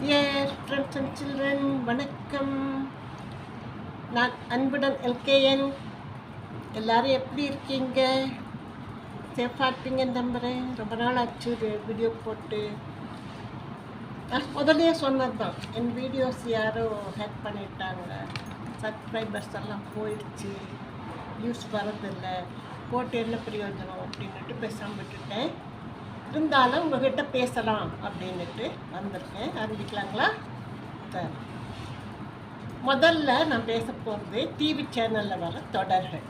Dear friends and children வணக்கம். நான் அன்புடன் எல்கேஎன். எல்லாரும் எப்படி இருக்கீங்க? சேஃபாக இருப்பீங்கன்னு நம்புகிறேன் ரொம்ப நாள் ஆச்சு வீடியோ போட்டு. நான் முதல்லயே சொன்னது தான் என் வீடியோஸ் யாரோ ஹேக் பண்ணிட்டாங்க. சப்ஸ்கிரைபர்ஸ் எல்லாம் போயிடுச்சு. வியூஸ் வரதில்லை. போட்டு என்ன பிரயோஜனம் அப்படின்ட்டு பேசாமல் விட்டுட்டேன். இருந்தாலும் உங்ககிட்ட பேசலாம் அப்படின்ட்டு வந்திருக்கேன். ஆரம்பிக்கலாங்களா சரி. முதல்ல நான் பேச போகிறது டிவி சேனலில் வர தொடர்கள்.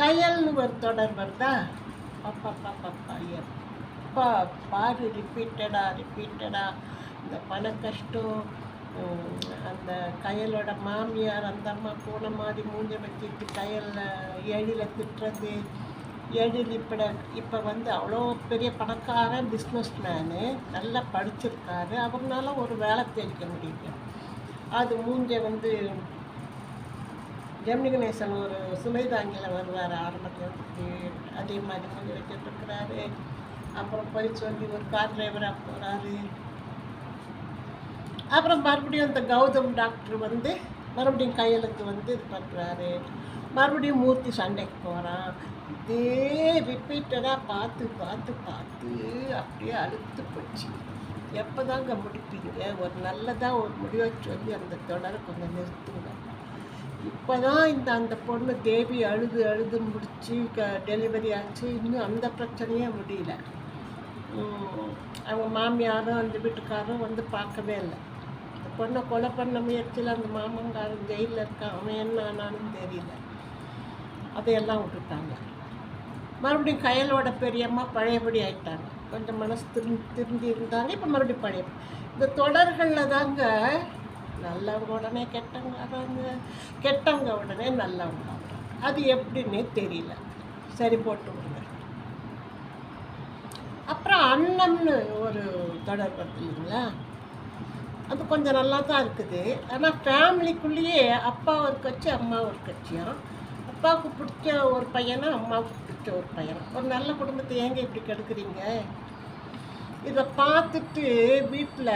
கயல்னு ஒரு தொடர் வருதா? பாப்பா பாப்பா பையன் அப்பா பாரு ரிப்பீட்டடாக ரிப்பீட்டடாக இந்த பண கஷ்டம் அந்த கயலோட மாமியார் அந்த அம்மா பூனை மாதிரி மூஞ்ச வச்சுட்டு கயலில் எழில திட்டுறது எழில் இப்போ இப்போ வந்து அவ்வளோ பெரிய பணக்கார பிஸ்னஸ் மேனு நல்லா படிச்சிருக்காரு. அவர்னால ஒரு வேலை தேடிக்க முடியல அது மூஞ்ச வந்து ஜெமினி கணேசன் ஒரு சுமைதாங்கியில் வருவார் ஆரம்பத்தில் அதே மாதிரி கொஞ்சம் வச்சுட்டு இருக்கிறாரு அப்புறம் போய் சொல்லி ஒரு கார் டிரைவராக போகிறாரு அப்புறம் மறுபடியும் இந்த கௌதம் டாக்டர் வந்து மறுபடியும் கையெழுத்து வந்து இது பண்ணுறாரு மறுபடியும் மூர்த்தி சண்டைக்கு போகிறான் இதே ரிப்பீட்டடாக பார்த்து பார்த்து பார்த்து அப்படியே அழுத்து போச்சு. எப்போ தாங்க முடிப்பீங்க? ஒரு நல்லதாக ஒரு முடிவை சொல்லி அந்த தொடரை கொஞ்சம் நிறுத்துங்க. இப்போ தான் இந்த அந்த பொண்ணு தேவி அழுது அழுது முடிச்சு க டெலிவரி ஆச்சு. இன்னும் அந்த பிரச்சனையே முடியல. அவங்க மாமியாரும் அந்த வீட்டுக்காரும் வந்து பார்க்கவே இல்லை. அந்த பொண்ணை கொலை பண்ண முயற்சியில் அந்த மாமங்காரன் ஜெயிலில் இருக்கான். அவன் என்ன ஆனாலும் தெரியல. அதையெல்லாம் விட்டுட்டாங்க. மறுபடியும் கையலோட பெரியம்மா பழையபடி ஆயிட்டாங்க. கொஞ்சம் மனசு திரு திருந்தி இருந்தாங்க இப்போ மறுபடியும் பழைய இந்த தொடர்களில் தாங்க நல்லவங்க உடனே கெட்டவங்க ஆகிறாங்க கெட்டவங்க உடனே நல்லவங்க. ஆகிறாங்க அது எப்படின்னே தெரியல. சரி போட்டு விடுங்க. அப்புறம் அன்னம்னு ஒரு தொடர் வருது இல்லைங்களா? அது கொஞ்சம் நல்லா தான் இருக்குது. ஆனால் ஃபேமிலிக்குள்ளேயே அப்பா ஒரு கட்சி அம்மா ஒரு கட்சியும். அப்பாவுக்கு பிடிச்ச ஒரு பையனை அம்மாவுக்கு பிடிச்ச ஒரு பையன் ஒரு நல்ல குடும்பத்தை ஏங்க இப்படி கெடுக்குறீங்க? இதை பார்த்துட்டு வீட்டில்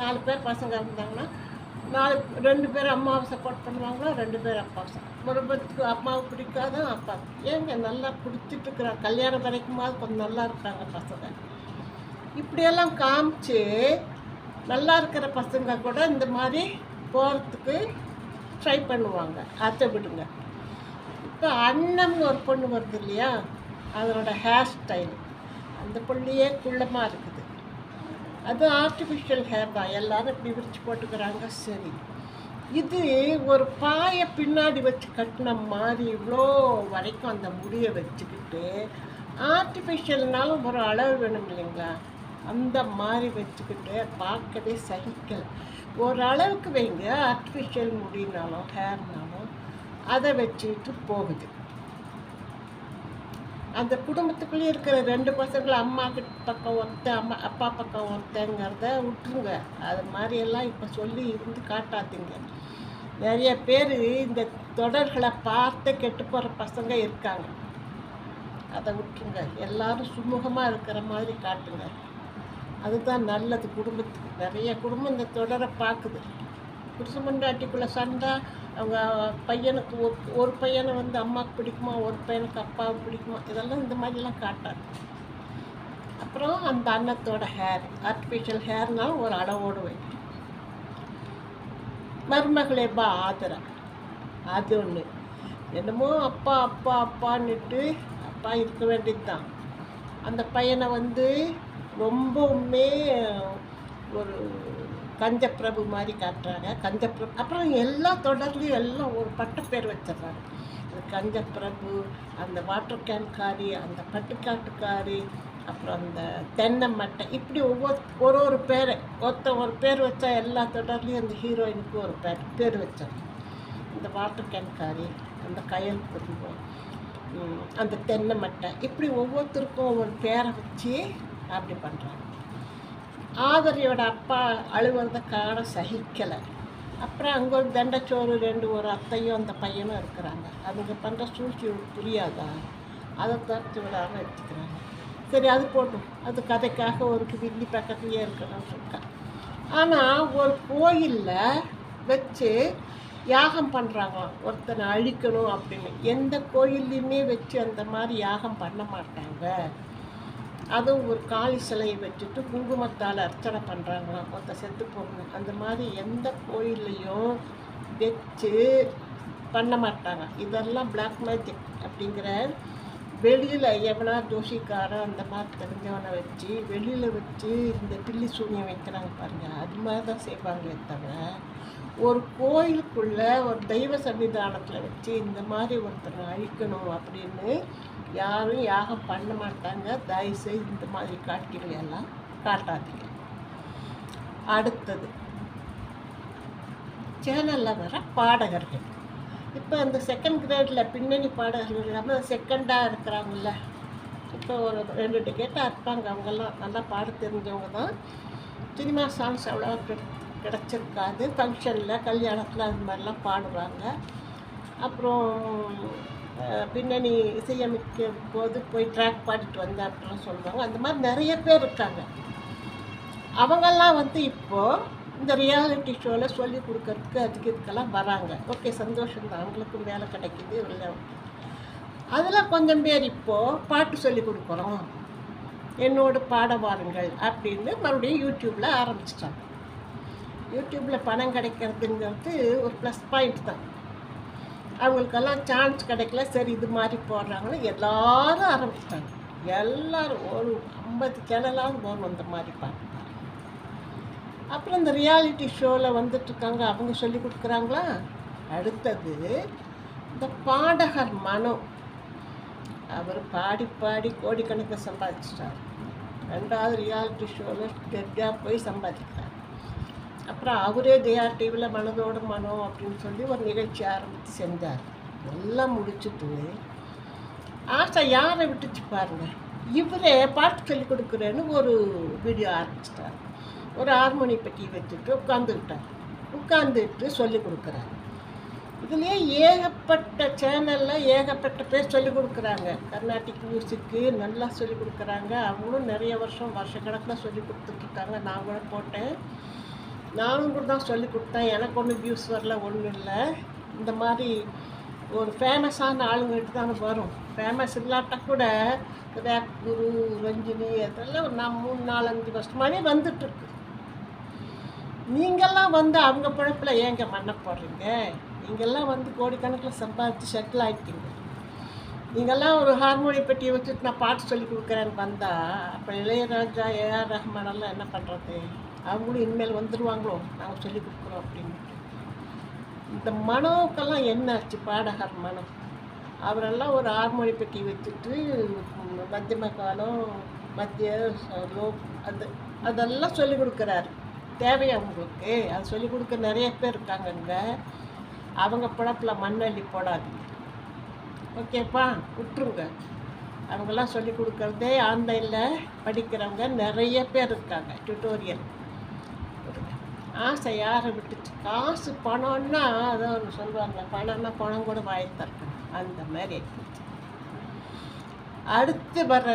நாலு பேர் பசங்க இருந்தாங்கன்னா நாலு ரெண்டு பேர் அம்மாவை சப்போர்ட் பண்ணுவாங்களோ ரெண்டு பேர் அப்பாவை ஒரு அம்மாவை பிடிக்காத அப்பா. ஏங்க நல்லா பிடிச்சிட்டு இருக்கிற கல்யாணம் வரைக்குமாவது கொஞ்சம் நல்லா இருக்காங்க பசங்க. இப்படியெல்லாம் காமிச்சு நல்லா இருக்கிற பசங்க கூட இந்த மாதிரி போகிறதுக்கு ட்ரை பண்ணுவாங்க. அதை விடுங்க. இப்போ அண்ணம்னு ஒரு பொண்ணு வருது இல்லையா? அதனோட ஹேர் ஸ்டைல் அந்த பொண்ணையே குள்ளமாக இருக்குது. அது ஆர்டிஃபிஷியல் ஹேர் தான். எல்லாரும் இப்படி விரிச்சு போட்டுக்கிறாங்க. சரி. இது ஒரு பாயை பின்னாடி வச்சு கட்டின மாதிரி இவ்வளோ வரைக்கும் அந்த முடியை வச்சுக்கிட்டு ஆர்டிஃபிஷியல்னாலும் ஒரு அளவு வேணும் இல்லைங்களா? அந்த மாதிரி வச்சுக்கிட்டு பார்க்கவே சகிக்கலை. ஒரு அளவுக்கு வைங்க. ஆர்டிஃபிஷியல் முடினாலும் ஹேர்னாலும் அதை வச்சுக்கிட்டு போகுது. அந்த குடும்பத்துக்குள்ளேயே இருக்கிற ரெண்டு பசங்களை அம்மா பக்கம் ஒருத்தன் அம்மா அப்பா பக்கம் ஒருத்தங்கிறத விட்டுருங்க. அது மாதிரியெல்லாம் இப்போ சொல்லி இருந்து காட்டாதீங்க. நிறைய பேர் இந்த தொடர்களை பார்த்து கெட்டு போகிற பசங்க இருக்காங்க. அதை விட்டுருங்க. எல்லாரும் சுமூகமாக இருக்கிற மாதிரி காட்டுங்க. அதுதான் நல்லது குடும்பத்துக்கு. நிறைய குடும்பம் இந்த தொடரை பார்க்குது. புருஷ மண்டாட்டிக்குள்ளே சண்டை அவங்க பையனுக்கு ஒரு ஒரு பையனை வந்து அம்மாவுக்கு பிடிக்குமா ஒரு பையனுக்கு அப்பாவுக்கு பிடிக்குமா இதெல்லாம் இந்த மாதிரிலாம் காட்டாது அப்புறம் அந்த அன்னத்தோட ஹேர் ஆர்டிஃபிஷியல் ஹேர்னால் ஒரு அளவோடு வைக்கும் மருமகளே பா ஆதரா. அது ஒன்று என்னமோ அப்பா அப்பா அப்பான்னுட்டு அப்பா இருக்க வேண்டியது தான் அந்த பையனை வந்து ரொம்பவுமே ஒரு கஞ்சப்பிரபு மாதிரி காட்டுறாங்க. கஞ்சப்பிரபு அப்புறம் எல்லா தொடர்லையும் எல்லாம் ஒரு பட்டப்பேர் வச்சிடுறாங்க. அந்த கஞ்சப்பிரபு அந்த வாட்டர் கேன்காரி அந்த பட்டுக்காட்டுக்காரி அப்புறம் அந்த தென்னை மட்டை இப்படி ஒவ்வொரு ஒரு ஒரு பேர். ஒருத்த ஒரு பேர் வச்சா எல்லா தொடர்லையும் அந்த ஹீரோயினுக்கு ஒரு பேர் பேர் வச்சாங்க இந்த வாட்டர் கேன்காரி அந்த கயல் குடும்பம் அந்த தென்னை மட்டை இப்படி ஒவ்வொருத்தருக்கும் ஒவ்வொரு பேரை வச்சு அப்படி பண்ணுறாங்க ஆதரியோட அப்பா அழுவுறத காண சகிக்கலை. அப்புறம் அங்கே ஒரு தண்டச்சோறு ரெண்டு ஒரு அத்தையும் அந்த பையனும் இருக்கிறாங்க. அதுங்க பண்ணுற சூழ்ச்சி புரியாதா? அதை தடுத்து விடாமல் எடுத்துக்கிறாங்க. சரி அது போட்டும். அது கதைக்காக ஒரு வில்லி பக்கத்துலேயே இருக்கணும்னு சொல்லிட்டான் ஆனால் ஒரு கோயிலில் வச்சு யாகம் பண்ணுறாங்களாம் ஒருத்தனை அழிக்கணும் அப்படின்னு. எந்த கோயில்லையுமே வச்சு அந்த மாதிரி யாகம் பண்ண மாட்டாங்க. அதுவும் ஒரு காளி சிலையை வச்சுட்டு குங்குமத்தால் அர்ச்சனை பண்ணுறாங்களாம் ஒருத்தர் செத்து போகணும். அந்த மாதிரி எந்த கோயில்லையும் வச்சு பண்ண மாட்டாங்க. இதெல்லாம் பிளாக் மேஜிக் அப்படிங்கிற வெளியில் எவனா தோஷிக்காரன் அந்த மாதிரி தெரிஞ்சவனை வச்சு வெளியில் வச்சு இந்த பில்லி சூனியம் வைக்கிறாங்க பாருங்கள் அது மாதிரி தான் செய்வாங்களே தவிர ஒரு கோயிலுக்குள்ளே ஒரு தெய்வ சன்னிதானத்தில் வச்சு இந்த மாதிரி ஒருத்தரை அழிக்கணும் அப்படின்னு யாரும் யாகம் பண்ண மாட்டாங்க. தயவுசெய்து இந்த மாதிரி காட்சிகளை எல்லாம் காட்டாதீங்க. அடுத்தது சேனலில் வர பாடகர்கள். இப்போ அந்த செகண்ட் கிரேடில் பின்னணி பாடகர்கள் இல்லாமல் செகண்டாக இருக்கிறாங்கல்ல. இப்போ ஒரு ரெண்டு டிக்கெட்டாக இருப்பாங்க. அவங்கெல்லாம் நல்லா பாட தெரிஞ்சவங்க தான். சினிமா சாங்ஸ் அவ்வளோ கிடச்சிருக்காது. ஃபங்க்ஷனில் கல்யாணத்தில் அது மாதிரிலாம் பாடுவாங்க. அப்புறம் பின்னணி இசையமைக்கும் போது போய் ட்ராக் பாடிட்டு வந்தேன் அப்படிலாம் சொல்லுவாங்க. அந்த மாதிரி நிறைய பேர் இருக்காங்க. அவங்கெல்லாம் வந்து இப்போது இந்த ரியாலிட்டி ஷோவில் சொல்லி கொடுக்கறதுக்கு அதுக்கு இதுக்கெல்லாம் வராங்க. ஓகே சந்தோஷம் தான். அவங்களுக்கும் வேலை கிடைக்கிது இல்லை. அதில் கொஞ்சம் பேர் இப்போது பாட்டு சொல்லி கொடுக்குறோம். என்னோட பாட வாருங்கள் அப்படின்னு மறுபடியும் யூடியூப்பில் ஆரம்பிச்சிட்டாங்க. யூடியூப்பில் பணம் கிடைக்கிறதுங்கிறது ஒரு ப்ளஸ் பாயிண்ட் தான். அவங்களுக்கெல்லாம் சான்ஸ் கிடைக்கல. சரி இது மாதிரி போடுறாங்கன்னு எல்லாரும் ஆரம்பிச்சிட்டாங்க. எல்லாரும் ஒரு ஐம்பது சேனலாவது போகணும் இந்த மாதிரி பாட்டு அப்புறம் இந்த ரியாலிட்டி ஷோவில் வந்துட்டுருக்காங்க. அவங்க சொல்லி கொடுக்குறாங்களா? அடுத்தது இந்த பாடகர் மனோ. அவர் பாடி பாடி கோடிக்கணக்கில் சம்பாதிச்சிட்டார். ரெண்டாவது ரியாலிட்டி ஷோவில் கெட்டியாக போய் சம்பாதிக்கிறார். அப்புறம் அவரே தேஆர் டிவியில் மனதோடு மனம் அப்படின்னு சொல்லி ஒரு நிகழ்ச்சி ஆரம்பித்து செஞ்சார். எல்லாம் முடிச்சுட்டு. ஆசை யாரை விட்டுச்சு பாருங்க. இவரே பாட்டு சொல்லிக் கொடுக்குறேன்னு ஒரு வீடியோ ஆரம்பிச்சிட்டார். ஒரு ஹார்மோனி பெட்டி வச்சுட்டு உட்காந்துக்கிட்டார் உட்காந்துட்டு சொல்லி கொடுக்குறாரு. இதுலேயே ஏகப்பட்ட சேனலில் ஏகப்பட்ட பேர் சொல்லிக் கொடுக்குறாங்க. கர்நாடிக் மியூசிக்கு நல்லா சொல்லிக் கொடுக்குறாங்க. அவங்களும் நிறைய வருஷம் வருஷக்கணக்கில் சொல்லி கொடுத்துட்ருக்காங்க நான் கூட போட்டேன். நானும் கூட தான் சொல்லி கொடுத்தேன். எனக்கு ஒன்றும் வியூஸ் வரல ஒன்றும் இல்லை. இந்த மாதிரி ஒரு ஃபேமஸான ஆளுங்கள்ட்ட தானே வரும். ஃபேமஸ் இல்லாட்டா கூட ரேப் குரு ரஞ்சினி அதெல்லாம் ஒரு நான் மூணு நாலஞ்சு வருஷமாகவே வந்துட்டுருக்கு நீங்கள்லாம் வந்து அவங்க பழப்பில் ஏங்க மண்ண போடுறீங்க? நீங்கள்லாம் வந்து கோடிக்கணக்கில் சம்பாதிச்சு செட்டில் ஆகிட்டீங்க நீங்கள்லாம் ஒரு ஹார்மோனி பெட்டியை வச்சுட்டு நான் பாட்டு சொல்லி கொடுக்குறேன்னு வந்தால் அப்போ இளையராஜா ஏஆர் ரஹ்மானெல்லாம் என்ன பண்ணுறது அவங்களும் இனிமேல் வந்துடுவாங்களோ நாங்கள் சொல்லி கொடுக்குறோம் அப்படின்னு. இந்த மனோக்கெல்லாம் என்ன ஆச்சு? பாடகர் மனம் அவரெல்லாம் ஒரு ஹார்மோனி பெட்டி வச்சுட்டு மத்தியம காலம் மத்திய லோ அது அதெல்லாம் சொல்லிக் கொடுக்குறாரு. தேவையா உங்களுக்கு? அது சொல்லிக் கொடுக்க நிறைய பேர் இருக்காங்கங்க. அவங்க பிழப்பில் மண்ணள்ளி போடாதீங்க. ஓகேப்பா விட்டுருங்க. அவங்கெல்லாம் சொல்லி கொடுக்குறதே ஆன்லைனில் படிக்கிறவங்க நிறைய பேர் இருக்காங்க டியூட்டோரியல் ஆசை யாரை விட்டுச்சு காசு பணம்னா அதை ஒன்று சொல்லுவாங்க பணம்னா பணம் கூட வாங்கி அந்த மாதிரி அடுத்து வர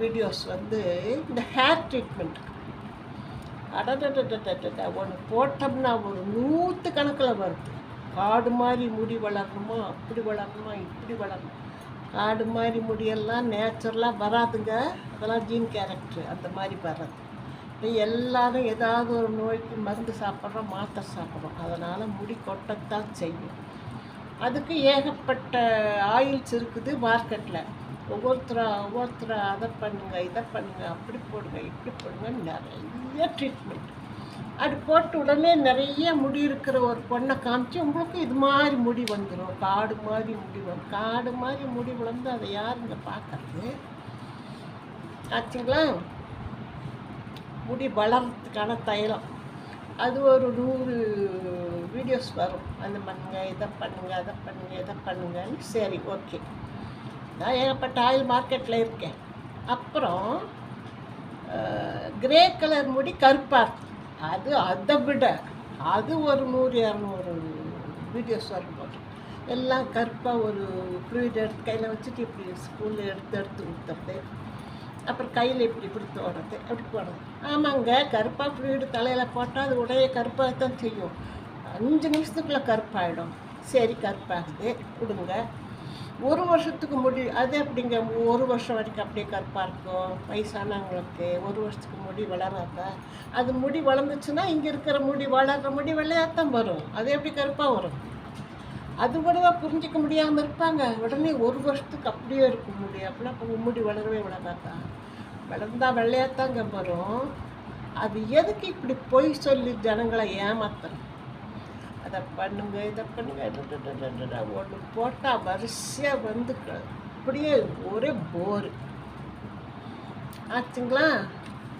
வீடியோஸ் வந்து இந்த ஹேர் ட்ரீட்மெண்ட் அடடடடடட ஒன்று போட்டோம்னா ஒரு நூற்று கணக்கில் வருது. காடு மாதிரி முடி வளரணுமா? அப்படி வளரணுமா? இப்படி வளரணும். காடு மாதிரி முடியெல்லாம் நேச்சுரலாக வராதுங்க. அதெல்லாம் ஜீன் கேரக்டர் அந்த மாதிரி வர்றது. இப்போ எல்லாரும் ஏதாவது ஒரு நோய்க்கு மருந்து சாப்பிட்றோம் மாத்திரை சாப்பிட்றோம். அதனால் முடி கொட்டத்தான் செய்யும். அதுக்கு ஏகப்பட்ட ஆயில்ஸ் இருக்குது மார்க்கெட்டில் ஒவ்வொருத்தரா ஒவ்வொருத்தரா அதை பண்ணுங்கள் இதை பண்ணுங்கள் அப்படி போடுங்க இப்படி போடுங்க நிறைய ட்ரீட்மெண்ட் அது போட்ட உடனே நிறைய முடி இருக்கிற ஒரு பொண்ணை காமிச்சு உங்களுக்கு இது மாதிரி முடி வந்துடும் காடு மாதிரி முடி வரும் காடு மாதிரி முடி வளர்ந்து அதை யாருங்க பார்க்கறது? ஆச்சுங்களா? முடி வளர்றதுக்கான தைலம். அது ஒரு நூறு வீடியோஸ் வரும். அந்த பண்ணுங்க இதை பண்ணுங்க அதை பண்ணுங்க இதை பண்ணுங்கன்னு. சரி ஓகே. நான் ஏகப்பட்ட ஆயில் மார்க்கெட்டில் இருக்கேன். அப்புறம் கிரே கலர் முடி கருப்பாக இருக்கு. அது அதை விட அது ஒரு நூறு இரநூறு வீடியோஸ் வரும் போது எல்லாம் கருப்பாக ஒரு ஃப்ளூயிட் எடுத்து கையில் வச்சுட்டு இப்படி ஸ்கூலில் எடுத்து எடுத்து ஊற்றுறது அப்புறம் கையில் இப்படி இப்படி தோடுறது அப்படி போடுறது. ஆமாங்க கருப்பாக ஃப்ளூயிடு தலையில் போட்டால் அது உடைய கருப்பாக தான் செய்யும். அஞ்சு நிமிஷத்துக்குள்ளே கருப்பாகிடும் சரி கருப்பாகுது. கொடுங்க. ஒரு வருஷத்துக்கு முடி அது அப்படிங்க ஒரு வருஷம் வரைக்கும் அப்படியே கருப்பாக இருக்கும் வயசானவங்களுக்கு ஒரு வருஷத்துக்கு முடி வளராத. அது முடி வளர்ந்துச்சுன்னா இங்கே இருக்கிற முடி வளர்கிற முடி வெள்ளையாத்தான் வரும். அது எப்படி கருப்பாக வரும்? அது கூடவா புரிஞ்சிக்க முடியாமல் இருப்பாங்க. உடனே ஒரு வருஷத்துக்கு அப்படியே இருக்கும் முடி. அப்படின்னா அப்போ முடி வளரவே வளராதா? வளர்ந்தா வெள்ளையாத்தாங்க வரும். அது எதுக்கு இப்படி பொய் சொல்லி ஜனங்களை ஏமாத்துறோம் அதை பண்ணுங்க இதை பண்ணுங்க. ஒன்று போட்டால் வரிசையாக வந்து க- அப்படியே ஒரே போர். ஆச்சுங்களா?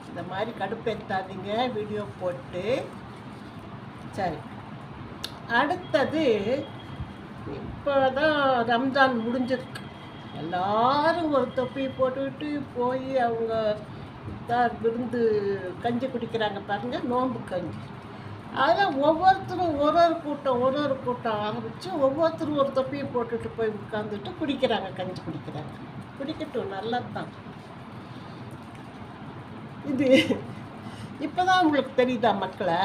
இந்த மாதிரி கடுப்பேற்றாதீங்க வீடியோ போட்டு. சரி. அடுத்தது இப்போ தான் ரம்ஜான் முடிஞ்சிருக்கு. எல்லாரும் ஒரு தொப்பி போட்டுக்கிட்டு போய் அவங்க தான் விருந்து கஞ்சி குடிக்கிறாங்க பாருங்கள் நோன்பு கஞ்சி. அதில் ஒவ்வொருத்தரும் ஒரு ஒரு கூட்டம் ஒரு ஒரு கூட்டம் ஆரம்பித்து ஒவ்வொருத்தரும் ஒரு தொப்பியை போட்டுட்டு போய் உட்காந்துட்டு குடிக்கிறாங்க கஞ்சி குடிக்கிறாங்க. குடிக்கட்டும் நல்லது தான் இது இப்போ தான் உங்களுக்கு தெரியுதா மக்களை?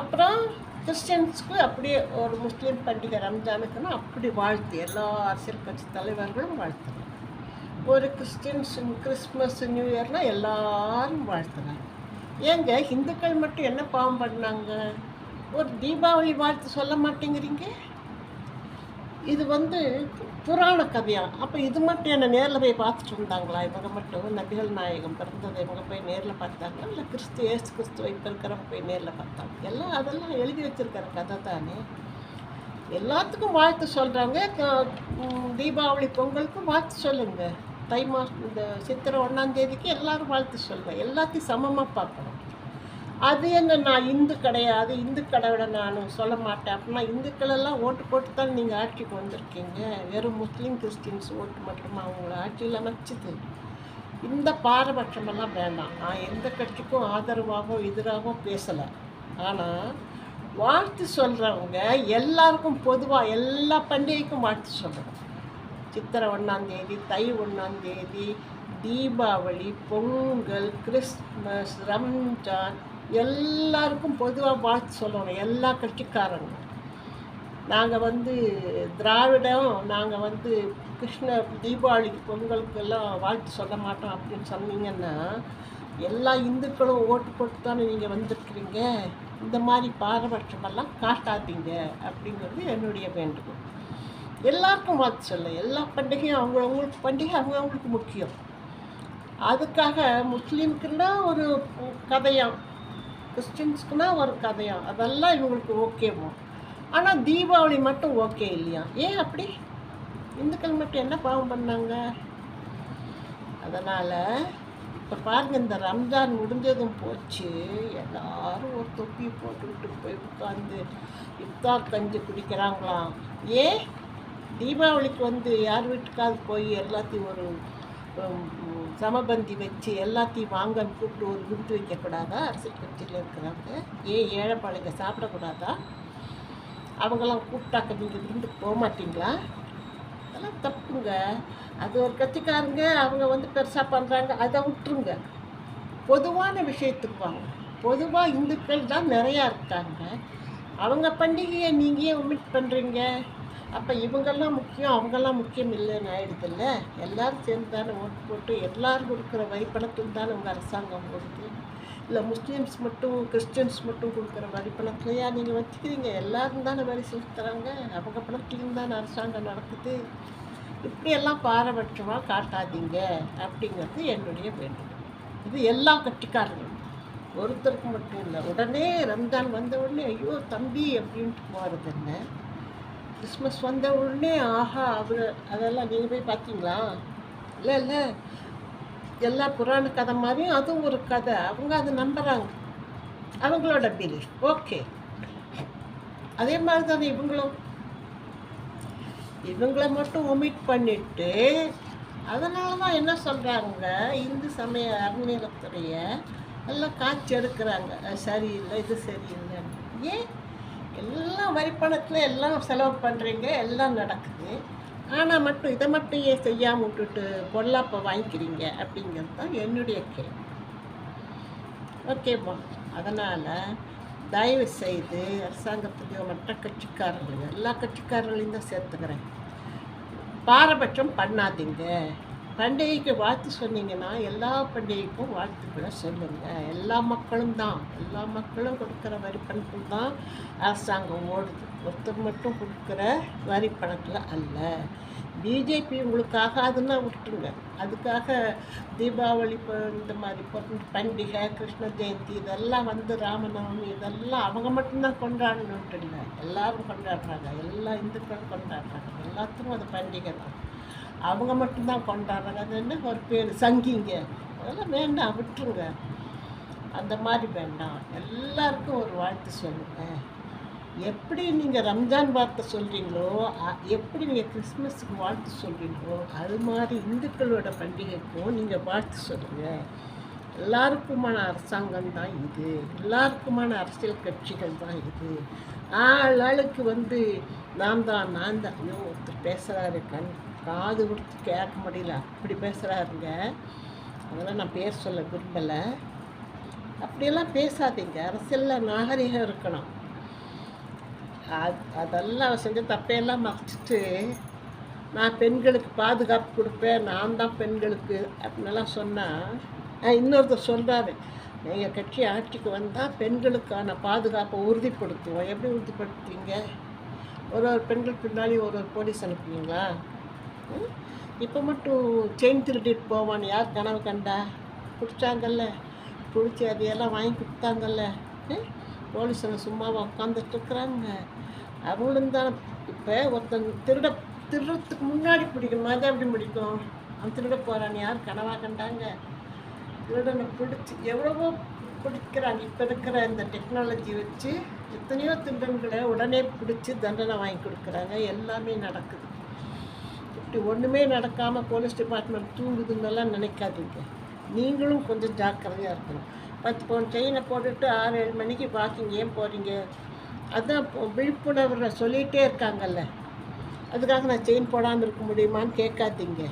அப்புறம் கிறிஸ்டியன்ஸ்க்கு அப்படியே ஒரு முஸ்லீம் பண்டிகை ரம்ஜானுக்குன்னா அப்படி வாழ்த்து. எல்லா அரசியல் கட்சி தலைவர்களும் வாழ்த்துறாங்க. ஒரு கிறிஸ்டின்ஸ் கிறிஸ்மஸ் நியூ இயர்னால் எல்லாரும் வாழ்த்துறாங்க. ஏங்க இந்துக்கள் மட்டும் என்ன பாவம் பண்ணாங்க? ஒரு தீபாவளி வாழ்த்து சொல்ல மாட்டேங்கிறீங்க? இது வந்து புராண கதையாக அப்போ இது மட்டும் என்ன நேரில் போய் பார்த்துட்டு இருந்தாங்களா? இவங்க மட்டும் நபிகள் நாயகம் பிறந்ததை இவங்க போய் நேரில் பார்த்தாங்களா? இல்லை கிறிஸ்து ஏசு கிறிஸ்துவ இப்போ இருக்கிறவங்க போய் நேரில் பார்த்தாங்க எல்லாம் அதெல்லாம் எழுதி வச்சிருக்கிற கதை தானே. எல்லாத்துக்கும் வாழ்த்து சொல்கிறாங்க தீபாவளி பொங்கலுக்கும் வாழ்த்து சொல்லுங்கள் தை மாதம் இந்த சித்திரை ஒன்றாந்தேதிக்கு எல்லோரும் வாழ்த்து சொல்கிறேன் எல்லாத்தையும் சமமாக பார்க்கணும் அது என்ன நான் இந்து கிடையாது இந்து கடவுளை நான் சொல்ல மாட்டேன். அப்படின்னா இந்துக்களெல்லாம் ஓட்டு போட்டு தான் நீங்கள் ஆட்சிக்கு வந்திருக்கீங்க. வெறும் முஸ்லீம் கிறிஸ்டின்ஸ் ஓட்டு மட்டுமா அவங்கள ஆட்சியில் அமைச்சது? இந்த பாரபட்சமெல்லாம் வேண்டாம். நான் எந்த கட்சிக்கும் ஆதரவாகவோ எதிராகவோ பேசலை. ஆனால் வாழ்த்து சொல்கிறவங்க எல்லாருக்கும் பொதுவாக எல்லா பண்டிகைக்கும் வாழ்த்து சொல்கிறோம் சித்திரை ஒன்றாந்தேதி தை ஒன்றாந்தேதி தீபாவளி பொங்கல் கிறிஸ்மஸ் ரம்ஜான் எல்லாருக்கும் பொதுவாக வாழ்த்து சொல்லணும். எல்லா கட்சிக்காரங்க நாங்கள் வந்து திராவிடம் நாங்கள் வந்து கிருஷ்ண தீபாவளிக்கு பொங்கலுக்கெல்லாம் வாழ்த்து சொல்ல மாட்டோம் அப்படின்னு சொன்னீங்கன்னா எல்லா இந்துக்களும் ஓட்டு போட்டு தானே நீங்கள் வந்திருக்கிறீங்க? இந்த மாதிரி பாரபட்சமெல்லாம் காட்டாதீங்க அப்படிங்கிறது என்னுடைய வேண்டுகோள். எல்லாருக்கும் வாழ்த்து சொல்ல எல்லா பண்டிகையும் அவங்கவுங்களுக்கு பண்டிகை அவங்கவுங்களுக்கு முக்கியம். அதுக்காக முஸ்லீம்க்குன்னா ஒரு கதையாம் கிறிஸ்டின்ஸ்க்குன்னா ஒரு கதையாம் அதெல்லாம் இவங்களுக்கு ஓகேவும் ஆனால் தீபாவளி மட்டும் ஓகே இல்லையா? ஏன் அப்படி? இந்துக்கள் மட்டும் என்ன பாவம் பண்ணாங்க? அதனால் இப்போ பாருங்கள் இந்த ரம்ஜான் முடிஞ்சதும் போச்சு. எல்லாரும் ஒரு தொப்பி போட்டுக்கிட்டு போய் உட்காந்து இஃப்தார் கஞ்சி குடிக்கிறாங்களாம். ஏன்? தீபாவளிக்கு வந்து யார் வீட்டுக்காவது போய் எல்லாத்தையும் ஒரு சமபந்தி வச்சு எல்லாத்தையும் வாங்கன்னு கூப்பிட்டு ஒரு விருந்து வைக்கக்கூடாதா? அரசியல் கட்சியில் இருக்கிறாங்க ஏன் ஏழைப்பாளைங்க சாப்பிடக்கூடாதா? அவங்கெல்லாம் கூப்பிட்டாக்க நீங்கள் விருந்துக்கு போக மாட்டிங்களா அதெல்லாம் தப்புங்க. அது ஒரு கட்சிக்காரங்க அவங்க வந்து பெருசாக பண்ணுறாங்க அதை விட்டுருங்க. பொதுவான விஷயத்துக்கு வாங்க. பொதுவாக இந்துக்கள் தான் நிறையா இருக்காங்க. அவங்க பண்டிகையை நீங்கள் ஏன் ஒமிட் பண்ணுறீங்க அப்போ இவங்கெல்லாம் முக்கியம் அவங்கெல்லாம் முக்கியம் இல்லைன்னு ஆயிடுதுல்ல? எல்லாரும் சேர்ந்து தானே ஓட்டு போட்டு எல்லோரும் கொடுக்குற வரிப்பணத்தில் தானே உங்கள் அரசாங்கம் கொடுக்குது? இல்லை முஸ்லீம்ஸ் மட்டும் கிறிஸ்டின்ஸ் மட்டும் கொடுக்குற வரி பணத்துலையா நீங்கள் வச்சுக்கிறீங்க? எல்லோரும் தானே வரி செலுத்துகிறாங்க அவங்க பணத்துலேயும் தானே அரசாங்கம் நடக்குது. இப்படியெல்லாம் பாரபட்சமாக காட்டாதீங்க அப்படிங்கிறது என்னுடைய வேண்டுகோள். இது எல்லா கட்சிக்காரர்களும். ஒருத்தருக்கு மட்டும் இல்லை. உடனே ரம்ஜான் வந்த உடனே ஐயோ தம்பி அப்படின்ட்டு போகிறது என்ன? கிறிஸ்மஸ் வந்த உடனே ஆஹா அவர் அதெல்லாம் நீங்கள் போய் பார்த்தீங்களா இல்லை இல்லை. எல்லா புராண கதை மாதிரியும் அதுவும் ஒரு கதை. அவங்க அதை நம்புகிறாங்க அவங்களோட பிலீஃப் ஓகே அதே மாதிரி தானே இவங்களும். இவங்களை மட்டும் ஒமிட் பண்ணிட்டு அதனால தான் என்ன சொல்கிறாங்க இந்து சமய அறநிலையத்துறைய எல்லாம் காட்சி எடுக்கிறாங்க. சரியில்லை இது சரியில்லைன்னு. ஏன்? எல்லாம் வரி பணத்தில் எல்லாம் செலவு பண்ணுறீங்க எல்லாம் நடக்குது. ஆனால் மட்டும் இதை மட்டும் ஏன் செய்யாமல் விட்டுட்டு பொல்லாப்பை வாங்கிக்கிறீங்க அப்படிங்கிறது தான் என்னுடைய கேள்வி. ஓகேப்பா அதனால் தயவு செய்து அரசாங்கத்துக்கு மற்ற கட்சிக்காரர்கள் எல்லா கட்சிக்காரர்களையும் தான் சேர்த்துக்கிறேன். பாரபட்சம் பண்ணாதீங்க. பண்டிகைக்கு வாழ்த்து சொன்னீங்கன்னா எல்லா பண்டிகைக்கும் வாழ்த்துக்களை சொல்லுங்கள் எல்லா மக்களும் தான். எல்லா மக்களும் கொடுக்குற வரி பணத்தில் தான் அரசாங்கம் ஓடுது. ஒருத்தர் மட்டும் கொடுக்குற வரி பணத்தில் அல்ல. பிஜேபி உங்களுக்கு ஆகாதுன்னா விட்டுருங்க. அதுக்காக தீபாவளி இந்த மாதிரி பண்டிகை கிருஷ்ண ஜெயந்தி இதெல்லாம் வந்து ராமநவமி இதெல்லாம் அவங்க மட்டும்தான் கொண்டாடணுன்ட்டு இல்லை. எல்லாரும் கொண்டாடுறாங்க. எல்லா இந்துக்களும் கொண்டாடுறாங்க. எல்லாத்துக்கும் அது பண்டிகை தான். அவங்க மட்டும்தான் கொண்டாடுறாங்க. அது என்ன ஒரு பேர்? சங்கிங்க. அதெல்லாம் வேண்டாம் விட்டுருங்க. அந்த மாதிரி வேண்டாம். எல்லாருக்கும் ஒரு வாழ்த்து சொல்லுங்கள் எப்படி நீங்கள் ரம்ஜான் வார்த்தை சொல்கிறீங்களோ அ- எப்படி நீங்கள் கிறிஸ்மஸுக்கு வாழ்த்து சொல்கிறீங்களோ அது மாதிரி இந்துக்களோட பண்டிகைக்கும் நீங்கள் வாழ்த்து சொல்லுங்கள் எல்லாருக்குமான அரசாங்கம் தான் இது. எல்லாருக்குமான அரசியல் கட்சிகள் தான் இது. ஆள் ஆளுக்கு வந்து நான் தான் நான் தான் ஐயோ ஒருத்தர் பேசுகிறாரு கண் காது கொடுத்து கேட்க முடியல. அப்படி பேசுகிறாருங்க அதெல்லாம் நான் பேர் சொல்ல விரும்பலை. அப்படியெல்லாம் பேசாதீங்க. அரசியலில் நாகரிகம் இருக்கணும். அது அதெல்லாம் செஞ்ச தப்பையெல்லாம் மறைச்சிட்டு நான் பெண்களுக்கு பாதுகாப்பு கொடுப்பேன் நான் தான் பெண்களுக்கு அப்படின்லாம் சொன்னால் இன்னொருத்தர் சொல்கிறாரு எங்கள் கட்சி ஆட்சிக்கு வந்தால் பெண்களுக்கான பாதுகாப்பை உறுதிப்படுத்துவோம். எப்படி உறுதிப்படுத்துவீங்க? ஒரு ஒரு பெண்கள் பின்னாடி ஒரு ஒரு போலீஸ் அனுப்புவீங்களா? இப்போ மட்டும் செயின் திருட்டிட்டு போவான்னு யார் கனவு கண்டா? பிடிச்சாங்கல்ல? பிடிச்சி அதையெல்லாம் வாங்கி கொடுத்தாங்கல்ல? ம்? போலீஸில் சும்மாவா உட்காந்துட்டுருக்குறாங்க அவங்களும் தான் இப்போ ஒருத்தன் திருட திருடுறதுக்கு முன்னாடி பிடிக்கணுமா தான் எப்படி பிடிக்கும்? அவன் திருட போகிறான் யார் கனவாக கண்டாங்க? திருடனை பிடிச்சி எவ்வளவோ பிடிக்கிறாங்க. இப்போ இருக்கிற இந்த டெக்னாலஜி வச்சு எத்தனையோ திருடன்களை உடனே பிடிச்சி தண்டனை வாங்கி கொடுக்குறாங்க. எல்லாமே நடக்குது. இப்படி ஒன்றுமே நடக்காமல் போலீஸ் டிபார்ட்மெண்ட் தூங்குதுன்னெல்லாம் நினைக்காதீங்க. நீங்களும் கொஞ்சம் ஜாக்கிரதையாக இருக்கணும். பத்து பவுன் செயினை போட்டுட்டு ஆறு ஏழு மணிக்கு வாக்கிங் ஏன் போகிறீங்க அதுதான் இப்போ விழிப்புணர்வு சொல்லிகிட்டே இருக்காங்கல்ல. அதுக்காக நான் செயின் போடாமல் இருக்க முடியுமான்னு கேட்காதீங்க.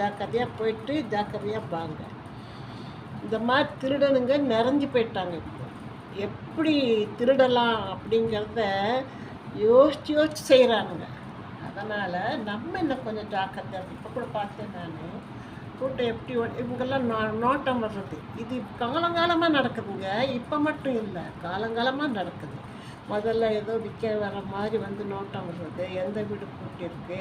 ஜாக்கிரதையாக போயிட்டு ஜாக்கிரதையாக வாங்க. இந்த மாதிரி திருடனுங்க நிறைஞ்சு போயிட்டாங்க இப்போ. எப்படி திருடலாம் அப்படிங்கிறத யோசிச்சு யோசிச்சு செய்கிறானுங்க அதனால் நம்ம இன்னும் கொஞ்சம் ஜாக்கிரதையாக இப்போ கூட பார்த்தேன் நான். கூட்டம் எப்படி இவங்கெல்லாம் நோ நோட்டம் வர்றது. இது காலங்காலமாக நடக்குதுங்க. இப்போ மட்டும் இல்லை. காலங்காலமாக நடக்குது. முதல்ல ஏதோ விற்க வர மாதிரி வந்து நோட்டம் வர்றது. எந்த வீடு கூட்டியிருக்கு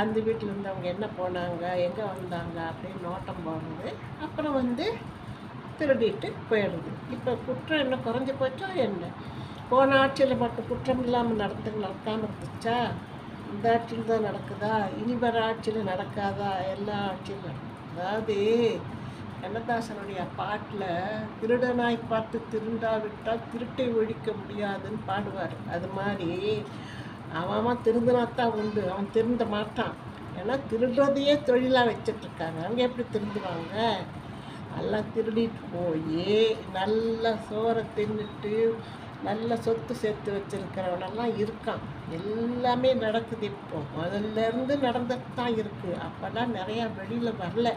அந்த வீட்டில் இருந்தவங்க என்ன போனாங்க? எங்கே வந்தாங்க? அப்படின்னு நோட்டம் போடுறது. அப்புறம் வந்து திருடிட்டு போயிடுது. இப்போ குற்றம் என்ன குறைஞ்சி போச்சோ என்ன? போன ஆட்சியில் மட்டும் குற்றம் இல்லாமல் நடத்து நடத்தாமல் இருந்துச்சா இந்த ஆட்சியில் தான் நடக்குதா? இனி வர ஆட்சியில் நடக்காதா? எல்லா ஆட்சியும் நடக்கும். அதாவது கண்ணதாசனுடைய பாட்டில் திருடனாய் பார்த்து திருண்டாவிட்டால் திருட்டை ஒழிக்க முடியாதுன்னு பாடுவார். அது மாதிரி அவன் திருந்தினாத்தான் உண்டு. அவன் திருந்த மாட்டான். ஏன்னா திருடுறதையே தொழிலாக வச்சிட்ருக்காங்க அவங்க எப்படி திருந்துவாங்க? எல்லாம் திருடிட்டு போய் நல்ல சோறை தின்னுட்டு நல்ல சொத்து சேர்த்து வச்சுருக்கிறவனெல்லாம் இருக்கான். எல்லாமே நடக்குது இப்போ. முதல்ல இருந்து நடந்துட்டு தான் இருக்குது அப்போல்லாம் நிறையா வெளியில் வரல.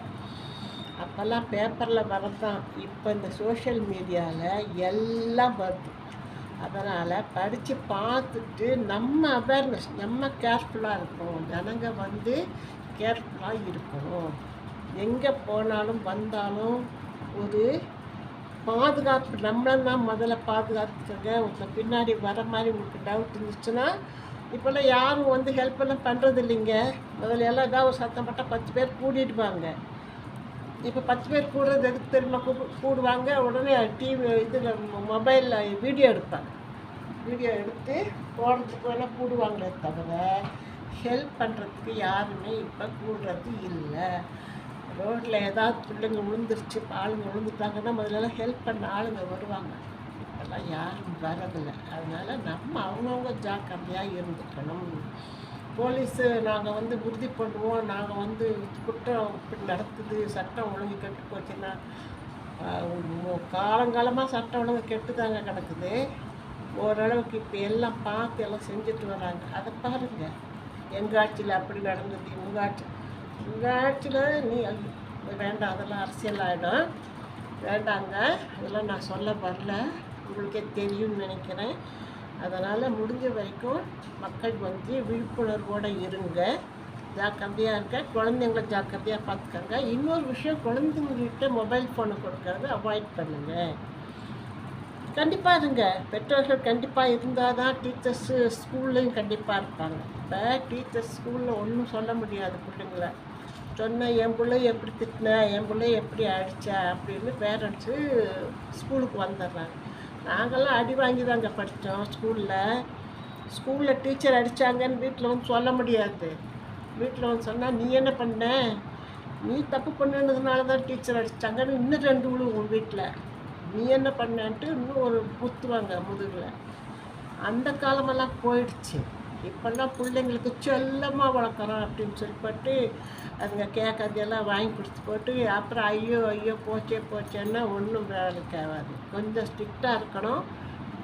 அப்போல்லாம் பேப்பரில் வரதான். இப்போ இந்த சோஷியல் மீடியாவில் எல்லாம் வருது. அதனால் படித்து பார்த்துட்டு நம்ம அவேர்னஸ் நம்ம கேர்ஃபுல்லாக இருக்கணும். ஜனங்க வந்து கேர்ஃபுல்லாக இருக்கணும். எங்கே போனாலும் வந்தாலும் ஒரு பாதுகாப்பு நம்மளை தான் முதல்ல பாதுகாத்துக்கங்க. உங்கள் பின்னாடி வர மாதிரி உங்களுக்கு டவுட் இருந்துச்சுன்னா இப்போல்லாம் யாரும் வந்து ஹெல்ப் எல்லாம் பண்ணுறது இல்லைங்க முதல்ல எல்லாம் ஏதாவது ஒரு சத்தம் பட்டால் பத்து பேர் கூட்டிட்டு இப்போ பத்து பேர் கூடுறது எதுக்கு தெரியுமா? கூ கூடுவாங்க. உடனே டிவி இதில் மொபைலில் வீடியோ எடுப்பாங்க. வீடியோ எடுத்து போடுறதுக்கு வேணால் கூடுவாங்களே தவிர ஹெல்ப் பண்ணுறதுக்கு யாருமே இப்போ கூடுறது இல்லை. ரோட்டில் ஏதாவது பிள்ளைங்க விழுந்துருச்சு ஆளுங்க விழுந்துட்டாங்கன்னா முதல்ல ஹெல்ப் பண்ண ஆளுங்க வருவாங்க. அதெல்லாம் யாரும் வரதில்லை. அதனால் நம்ம அவங்கவுங்க ஜாக்கிரதையாக இருந்துக்கணும். போலீஸு நாங்கள் வந்து உறுதி பண்ணுவோம். நாங்கள் வந்து குற்றம் இப்படி நடத்துது சட்டம் ஒழுங்கு கெட்டு போச்சுன்னா காலங்காலமாக சட்டம் ஒழுங்கு கெட்டு தாங்க கிடக்குது. ஓரளவுக்கு இப்போ எல்லாம் பார்த்து எல்லாம் செஞ்சுட்டு வராங்க. அதை பாருங்கள் எங்கள் ஆட்சியில் அப்படி நடந்தது? உங்கள் ஆட்சி உங்கள் ஆட்சியில் நீ வேண்டாம். அதெல்லாம் அரசியல் ஆகிடும் வேண்டாங்க. அதெல்லாம் நான் சொல்ல வரல. உங்களுக்கே தெரியும்னு நினைக்கிறேன். அதனால் முடிஞ்ச வரைக்கும் மக்கள் வந்து விழிப்புணர்வோடு இருங்க. ஜாக்கிரதையாக இருக்க குழந்தைங்கள ஜாக்கிரதையாக பார்த்துக்கங்க. இன்னொரு விஷயம் குழந்தைங்கள்கிட்ட மொபைல் ஃபோனை கொடுக்கறது அவாய்ட் பண்ணுங்கள் கண்டிப்பாக இருங்க. பெற்றோர்கள் கண்டிப்பாக இருந்தால் தான் டீச்சர்ஸு ஸ்கூல்லையும் கண்டிப்பாக இருப்பாங்க. இப்போ டீச்சர்ஸ் ஸ்கூலில் ஒன்றும் சொல்ல முடியாது பிள்ளைங்கள. சொன்னேன் என் பிள்ளை எப்படி திட்டின? என் பிள்ளை எப்படி அடித்த அப்படின்னு பேரண்ட்ஸு ஸ்கூலுக்கு வந்துடுறாங்க. நாங்கள்லாம் அடி வாங்கி தாங்க படித்தோம் ஸ்கூலில். ஸ்கூலில் டீச்சர் அடித்தாங்கன்னு வீட்டில் வந்து சொல்ல முடியாது. வீட்டில் வந்து சொன்னால் நீ என்ன பண்ண? நீ தப்பு பண்ணுனதுனால தான் டீச்சர் அடித்தாங்கன்னு இன்னும் ரெண்டு விழுவோம் உன் வீட்டில் நீ என்ன பண்ணன்ட்டு இன்னும் ஒரு குத்துவாங்க முதுகில். அந்த காலமெல்லாம் போயிடுச்சு. இப்போல்லாம் பிள்ளைங்களுக்கு செல்லமாக வளர்க்குறோம் அப்படின்னு சொல்லிப்பட்டு அதுங்க கேட்கறதெல்லாம் வாங்கி கொடுத்து போட்டு அப்புறம் ஐயோ ஐயோ போச்சே போச்சேன்னா ஒன்றும் வேலைக்கு ஆகாது கொஞ்சம் ஸ்ட்ரிக்டாக இருக்கணும்.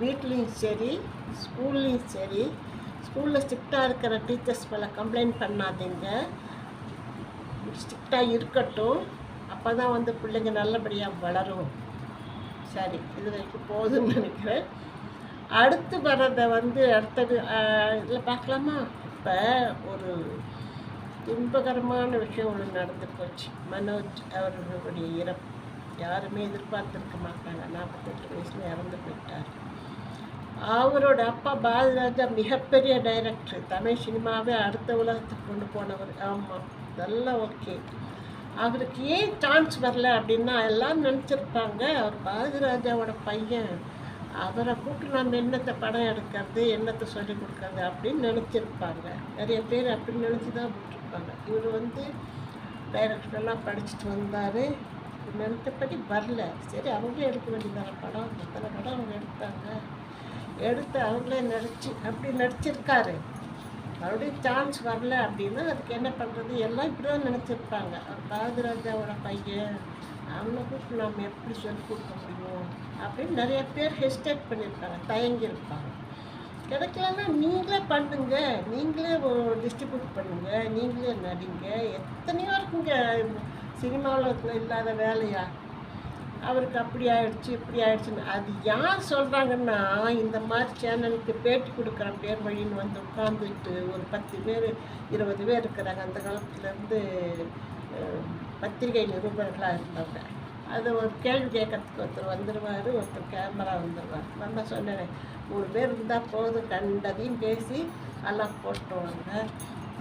வீட்லேயும் சரி ஸ்கூல்லையும் சரி. ஸ்கூலில் ஸ்ட்ரிக்டாக இருக்கிற டீச்சர்ஸ் மேலே கம்ப்ளைண்ட் பண்ணாதீங்க. ஸ்ட்ரிக்டாக இருக்கட்டும். அப்போ தான் வந்து பிள்ளைங்க நல்லபடியாக வளரும். சரி இது வரைக்கும் போதும்னு நினைக்கிறேன். அடுத்து வர்றதை வந்து அடுத்தது இதில் பார்க்கலாமா? இப்போ ஒரு துன்பகரமான விஷயம் ஒன்று நடந்து போச்சு. மனோஜ் அவர்களுடைய இறப்பு. யாருமே எதிர்பார்த்துருக்க மாட்டாங்க. நாற்பத்தெட்டு வயசில் இறந்து போயிட்டார். அவரோட அப்பா பாரதிராஜா மிகப்பெரிய டைரக்டர் தமிழ் சினிமாவே அடுத்த உலகத்துக்கு கொண்டு போனவர். ஆமாம் இதெல்லாம் ஓகே அவருக்கு ஏன் சான்ஸ் வரல அப்படின்னா எல்லாம் நினச்சிருப்பாங்க. அவர் பாலராஜாவோட பையன் அவரை கூப்பிட்டு நம்ம என்னத்தை படம் எடுக்கிறது என்னத்தை சொல்லி கொடுக்கறது அப்படின்னு நினச்சிருப்பாங்க. நிறைய பேர் அப்படி நினச்சி தான் விட்டுருப்பாங்க இவர் வந்து டைரக்டரெல்லாம் படிச்சுட்டு வந்தார். நினைத்தபடி வரல. சரி அவங்களே எடுக்க வேண்டியதான படம்? எத்தனை படம் அவங்க எடுத்தாங்க? எடுத்து அவங்களே நடிச்சு அப்படி நடிச்சிருக்காரு. மறுபடியும் சான்ஸ் வரல அப்படின்னா அதுக்கு என்ன பண்ணுறது எல்லாம் இப்படி தான் நினச்சிருப்பாங்க பாரதிராஜாவோட பையன். அவனை கூப்பிட்டு நாம் எப்படி சொல்லிக் கொடுக்க முடியும்? அப்படின்னு நிறைய பேர் ஹெஸ்டேட் பண்ணியிருப்பாங்க தயங்கியிருப்பாங்க. கிடைக்கலன்னா நீங்களே பண்ணுங்க நீங்களே டிஸ்ட்ரிபியூட் பண்ணுங்க நீங்களே நடிங்க. எத்தனையோ இருக்குங்க சினிமாவில் இல்லாத வேலையா? அவருக்கு அப்படி ஆயிடுச்சு இப்படி ஆயிடுச்சுன்னு. அது யார் சொல்கிறாங்கன்னா இந்த மாதிரி சேனலுக்கு பேட்டி கொடுக்குற பேர் வழின்னு வந்து உட்காந்துட்டு ஒரு பத்து பேர் இருபது பேர் இருக்கிறாங்க. அந்த காலத்துலேருந்து பத்திரிகை நிருபர்களாக இருந்தவங்க. அது ஒரு கேள்வி கேட்கறதுக்கு ஒருத்தர் வந்துடுவார் ஒருத்தர் கேமரா வந்துடுவார் நான் தான் சொன்னேன் மூணு பேர் இருந்தால் போதும் கண்டதையும் பேசி எல்லாம் போட்டுருவாங்க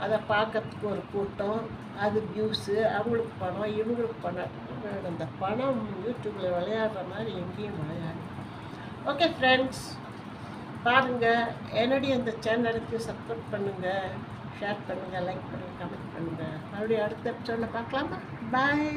அதை பார்க்கறதுக்கு ஒரு கூட்டம் அது வியூஸு அவங்களுக்கு பணம் இவங்களுக்கு பணம் அந்த பணம் யூடியூப்பில் விளையாடுற மாதிரி எங்கேயும் விளையாடு ஓகே ஃப்ரெண்ட்ஸ் பாருங்கள் என்னுடைய இந்த சேனலுக்கு சப்போர்ட் பண்ணுங்கள் ஷேர் பண்ணுங்கள் லைக் பண்ணுங்கள் கமெண்ட் பண்ணுங்கள் மறுபடியும் அடுத்த எபிசோடில் பார்க்கலாமா? பாய்